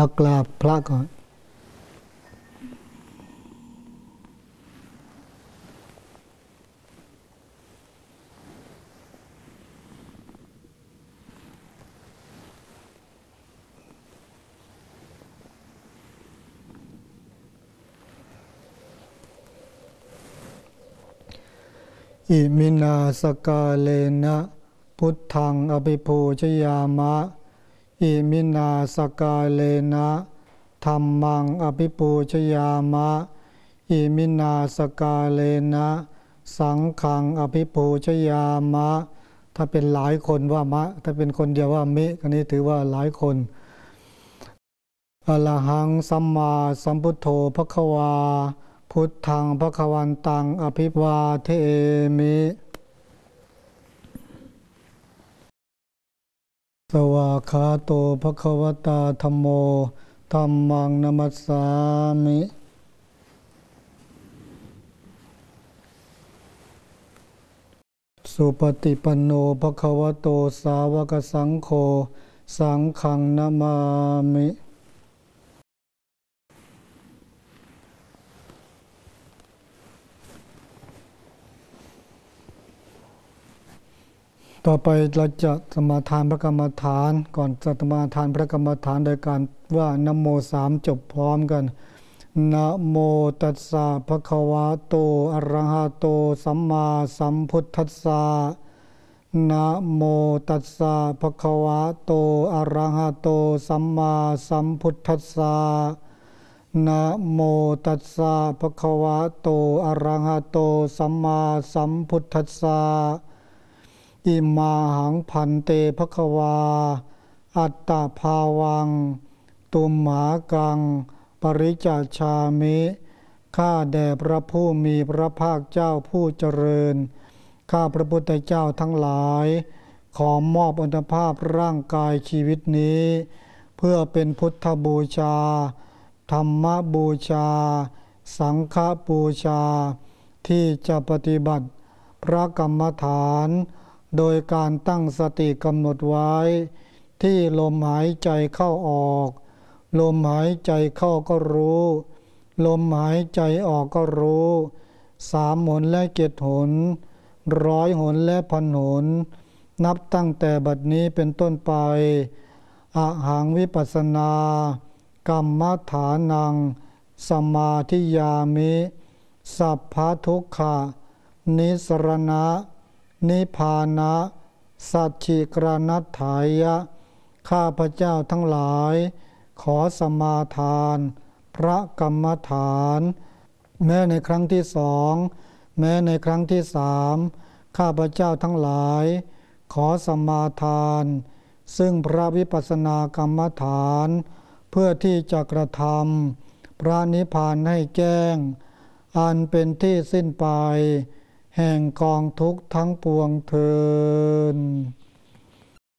เรากราบพระก่อน อิมินาสกาเลนะ พุทธังอภิปูชยามะ อิมินาสกาเลนะธรรมังอภิปูชยามะ อิมินาสกาเลนะ สังขังอภิปูชยามะ ถ้าเป็นหลายคนว่ามะ ถ้าเป็นคนเดียวว่ามิก็นี้ถือว่าหลายคนอรหังสัมมาสัมพุทโธพระควา พุทธังพระควันตังอภิวาเทมิ สวาคาโตภควตาธรรมโมธรรมังนัมัสสามิ สุปฏิปันโนภควโตสาวกสังโฆ สังขังนามามิ ต่อไปเราจะสมาทานพระกรรมฐานก่อนจะสมาทานพระกรรมฐานโดยการว่านโมสามจบพร้อมกันนะโมตัสสะภะคะวะโตอะระหะโต สัมมาสัมพุทธัสสะนะโมตัสสะภะคะวะโตอะระหะโต สัมมาสัมพุทธัสสะนะโมตัสสะภะคะวะโตอะระหะโต สัมมาสัมพุทธัสสะ อิมาหังพันเตภควา อัตตาภาวัง ตุมหากัง ปริจาชามิข้าแด่พระผู้มีพระภาคเจ้าผู้เจริญ ข้าพระพุทธเจ้าทั้งหลาย ขอมอบอัตภาพร่างกายชีวิตนี้ เพื่อเป็นพุทธบูชา ธรรมบูชา สังฆบูชา ที่จะปฏิบัติ พระกรรมฐาน โดยการตั้งสติกำหนดไว้ ที่ลมหายใจเข้าออก ลมหายใจเข้าก็รู้ ลมหายใจออกก็รู้สามหนและเจ็ดหน ร้อยหนและพันหน นับตั้งแต่บัดนี้เป็นต้นไปอาหังวิปัสสนากรรมฐานัง สมาธิยามิ สัพพทุกขะ นิสรณะ นิพานะสัจฉิกรนัตถายะ ข้าพเจ้าทั้งหลาย ขอสมาทาน พระกรรมฐาน แม้ในครั้งที่สองแม้ในครั้งที่สามข้าพเจ้าทั้งหลาย ขอสมาทาน ซึ่งพระวิปัสสนากรรมฐาน เพื่อที่จะกระทำพระนิพพานให้แจ้ง อันเป็นที่สิ้นไป แห่งกองทุกข์ทั้งปวงเทิน